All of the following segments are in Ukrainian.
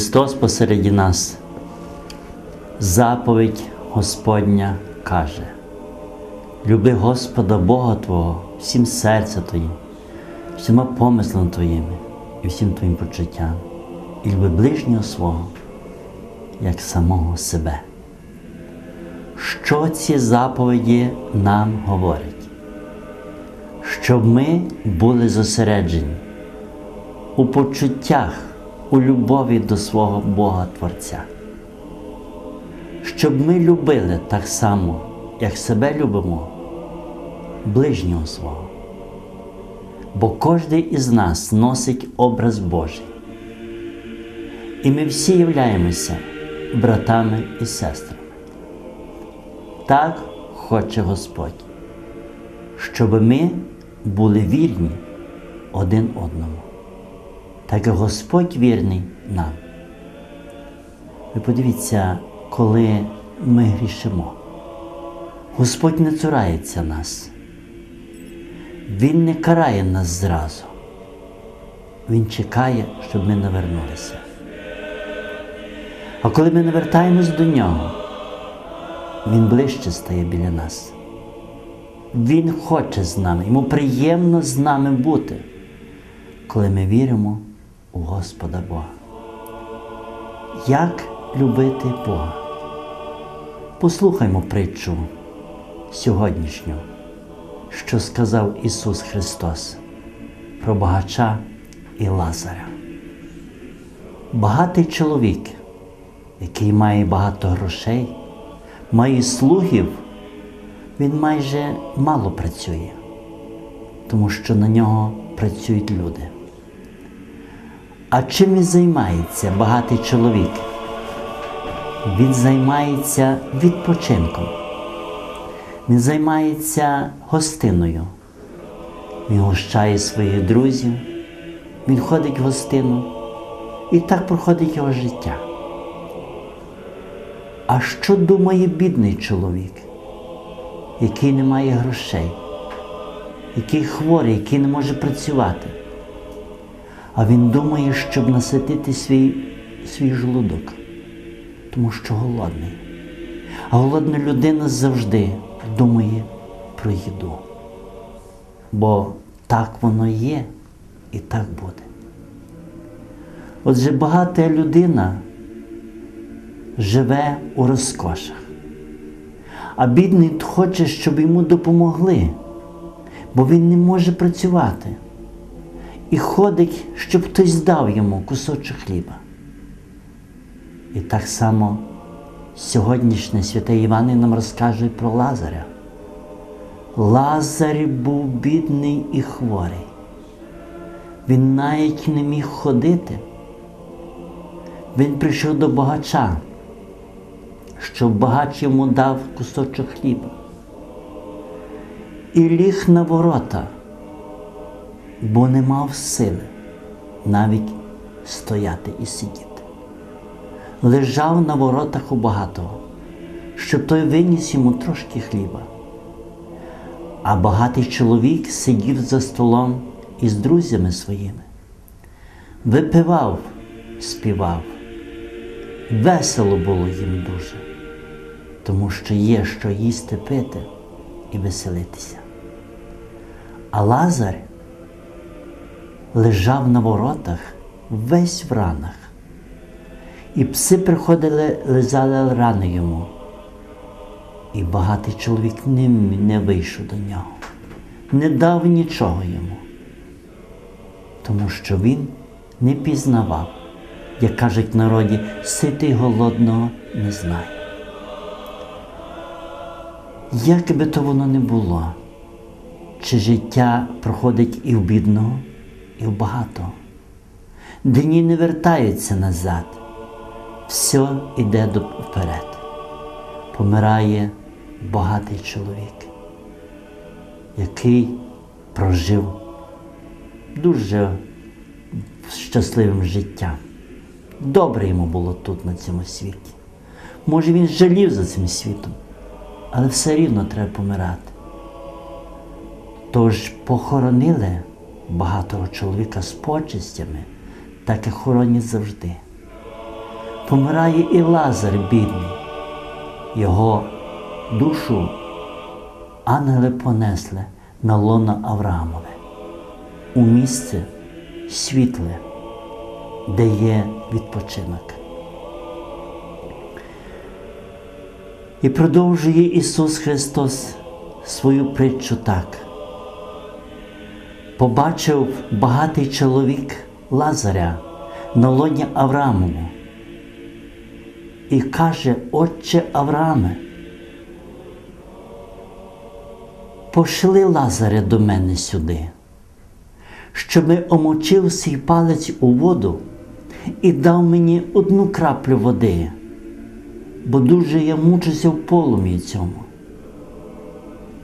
Христос посереді нас. Заповідь Господня каже: Люби Господа Бога Твого всім серцем Твоїм, всіма помислами Твоїми і всім Твоїм почуттям, і люби ближнього свого, як самого себе. Що ці заповіді нам говорять? Щоб ми були зосереджені у почуттях, у любові до свого Бога Творця. Щоб ми любили так само, як себе любимо, ближнього свого. Бо кожен із нас носить образ Божий. І ми всі являємося братами і сестрами. Так хоче Господь, щоб ми були вірні один одному так як Господь вірний нам. Ви подивіться, коли ми грішимо, Господь не цурається нас. Він не карає нас зразу. Він чекає, щоб ми навернулися. А коли ми навертаємось до нього, Він ближче стає біля нас. Він хоче з нами, йому приємно з нами бути, коли ми віримо у Господа Бога. Як любити Бога? Послухаймо притчу сьогоднішню, що сказав Ісус Христос про багача і Лазаря. Багатий чоловік, який має багато грошей, має слугів, він майже мало працює, тому що на нього працюють люди. А чим він займається багатий чоловік? Він займається відпочинком. Він займається гостиною. Він гощає своїх друзів, він ходить в гостину і так проходить його життя. А що думає бідний чоловік, який не має грошей, який хворий, який не може працювати? А він думає, щоб наситити свій, свій желудок, тому що голодний. А голодна людина завжди думає про їду. Бо так воно є і так буде. Отже, багата людина живе у розкошах, а бідний хоче, щоб йому допомогли, бо він не може працювати і ходить, щоб хтось дав йому кусочок хліба. І так само сьогоднішнє святе Іване нам розкаже про Лазаря. Лазар був бідний і хворий. Він навіть не міг ходити. Він прийшов до багача, щоб багач йому дав кусочок хліба. І ліг на ворота бо не мав сили навіть стояти і сидіти. Лежав на воротах у багатого, щоб той виніс йому трошки хліба. А багатий чоловік сидів за столом із друзями своїми, випивав, співав. Весело було їм дуже, тому що є що їсти пити і веселитися. А Лазар лежав на воротах весь в ранах. І пси приходили, лизали рани йому. І багатий чоловік не, не вийшов до нього, не дав нічого йому, тому що він не пізнавав, як кажуть в народі, ситий голодного не знає. Як би то воно не було, чи життя проходить і в бідного, і в багатого. Дні не вертаються назад, все йде вперед. Помирає багатий чоловік, який прожив дуже щасливим життям. Добре йому було тут, на цьому світі. Може, він жалів за цим світом, але все рівно треба помирати. Тож похоронили багатого чоловіка з почестями, так і хоронять завжди. помирає і Лазар бідний. Його душу ангели понесли на лоно Авраамове у місце світле, де є відпочинок. І продовжує Ісус Христос свою притчу так. Побачив багатий чоловік Лазаря на лоні Авраамову і каже, Отче Аврааме, пошли Лазаря до мене сюди, щоби омочив свій палець у воду і дав мені одну краплю води, бо дуже я мучуся в полум'ї цьому.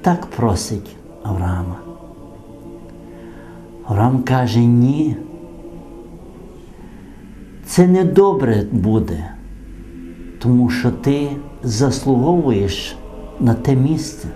Так просить Авраама. Авраам каже, ні. Це не добре буде, тому що ти заслуговуєш на те місце.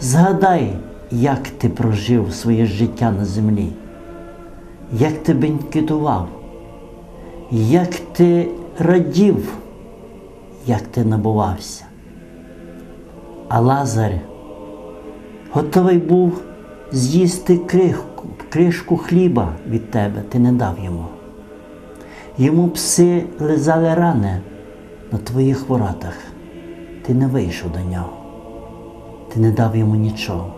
Згадай, як ти прожив своє життя на землі, як ти бенкетував, як ти радів, як ти набувався. А Лазар готовий був з'їсти кришку, кришку хліба від тебе, ти не дав йому. Йому пси лизали рани на твоїх воротах. Ти не вийшов до нього. Ти не дав йому нічого.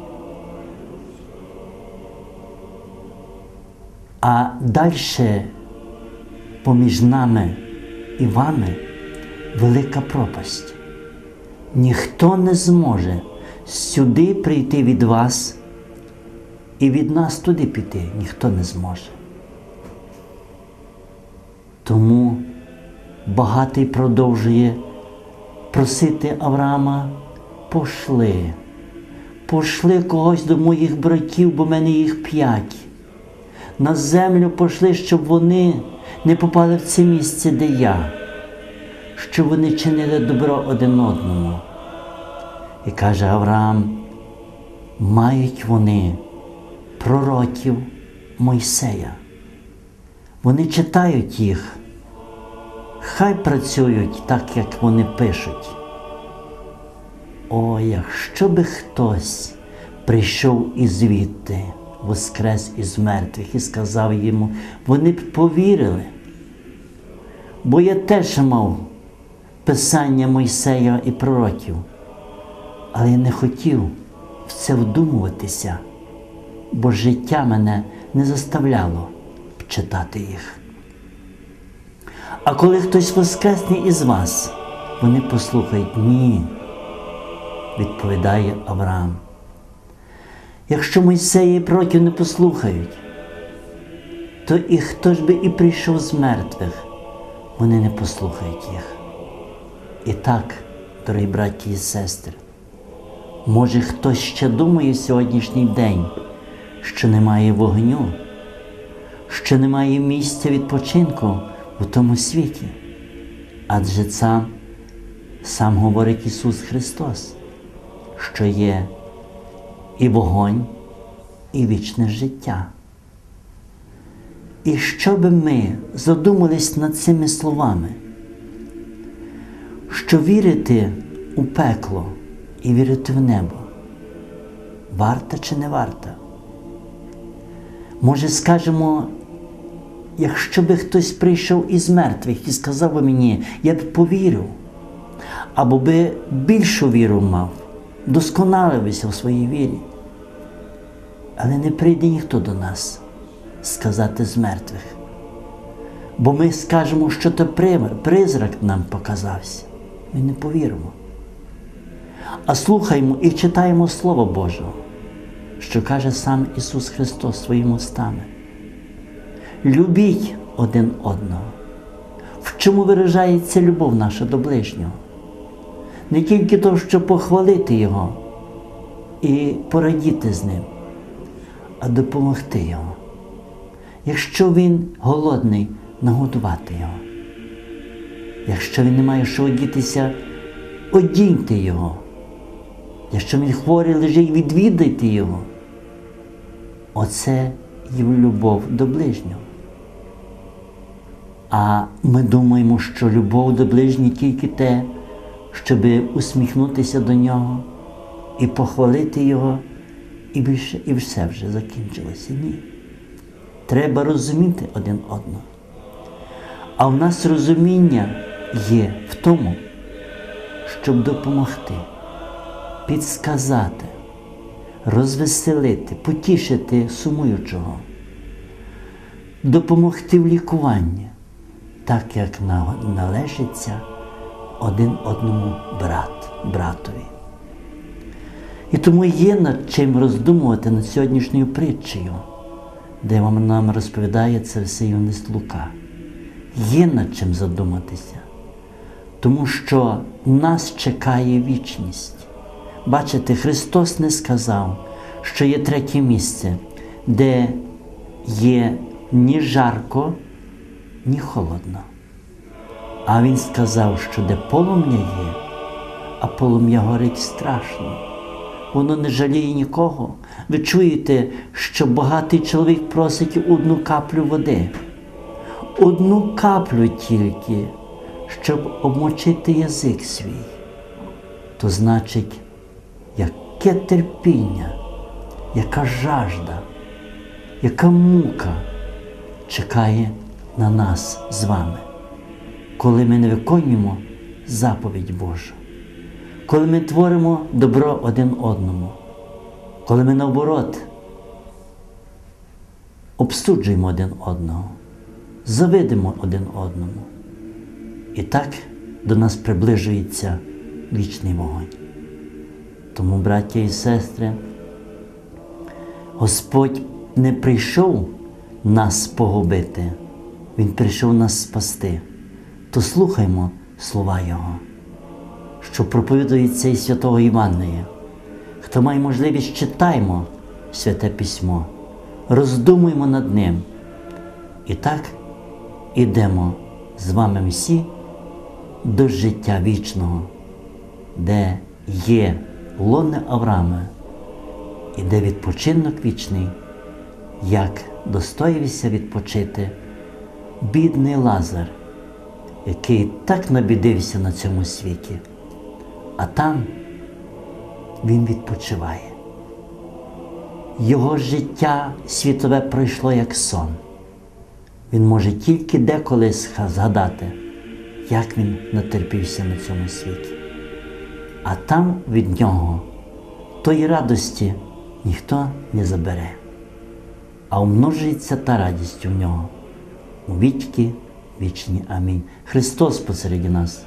А далі поміж нами і вами велика пропасть. Ніхто не зможе сюди прийти від вас і від нас туди піти. Ніхто не зможе. Тому багатий продовжує просити Авраама, пошли, пошли когось до моїх братів, бо в мене їх п'ять. На землю пошли, щоб вони не попали в це місце, де я, щоб вони чинили добро один одному. І каже Авраам, мають вони пророків Мойсея. Вони читають їх, хай працюють так, як вони пишуть. О, якщо би хтось прийшов із звідти, воскрес із мертвих і сказав йому, вони б повірили. Бо я теж мав писання Мойсея і пророків, але я не хотів в це вдумуватися, бо життя мене не заставляло читати їх. А коли хтось воскресне із вас, вони послухають ні, відповідає Авраам. Якщо Мойсея і пророків не послухають, то і хто ж би і прийшов з мертвих, вони не послухають їх. І так, дорогі браті і сестри, може хтось ще думає сьогоднішній день, що немає вогню що немає місця відпочинку у тому світі. Адже сам, сам говорить Ісус Христос, що є і вогонь, і вічне життя. І щоб ми задумались над цими словами, що вірити у пекло і вірити в небо, варта чи не варта? Може, скажемо, якщо би хтось прийшов із мертвих і сказав би мені, я б повірив, або би більшу віру мав, досконалився в своїй вірі. Але не прийде ніхто до нас сказати з мертвих. Бо ми скажемо, що то призрак нам показався. Ми не повіримо. А слухаємо і читаємо Слово Боже, що каже сам Ісус Христос своїми устами. Любіть один одного. В чому виражається любов наша до ближнього? Не тільки то, щоб похвалити Його і порадіти з ним, а допомогти Його. Якщо він голодний, нагодувати його. Якщо він не має що одітися, одіньте його. Якщо він хворий лежить, відвідайте його. Оце є любов до ближнього. А ми думаємо, що любов до ближніх тільки те, щоб усміхнутися до нього і похвалити його, і більше, і все вже закінчилося. Ні. Треба розуміти один одного. А в нас розуміння є в тому, щоб допомогти, підсказати, розвеселити, потішити сумуючого, допомогти в лікуванні, так як належиться один одному брат, братові. І тому є над чим роздумувати над сьогоднішньою притчею, де нам розповідає це все юніст Лука. Є над чим задуматися, тому що нас чекає вічність. Бачите, Христос не сказав, що є третє місце, де є ні жарко, ні холодно. А Він сказав, що де полум'я є, а полум'я горить страшно. Воно не жаліє нікого. Ви чуєте, що багатий чоловік просить одну каплю води. Одну каплю тільки, щоб обмочити язик свій. То значить, яке терпіння, яка жажда, яка мука чекає на нас з вами, коли ми не виконуємо заповідь Божу коли ми творимо добро один одному, коли ми наоборот обсуджуємо один одного, завидимо один одному. І так до нас приближується вічний вогонь. Тому, браття і сестри, Господь не прийшов нас погубити, Він прийшов нас спасти. То слухаймо слова Його що проповідується із святого Івангелія. Хто має можливість, читаймо святе письмо, роздумуємо над ним. І так ідемо з вами всі до життя вічного, де є лоне Авраама, і де відпочинок вічний, як достоївся відпочити бідний Лазар, який так набідився на цьому світі а там він відпочиває. Його життя світове пройшло як сон. Він може тільки деколи згадати, як він натерпівся на цьому світі. А там від нього тої радості ніхто не забере, а умножується та радість у нього у вічки вічні. Амінь. Христос посереді нас.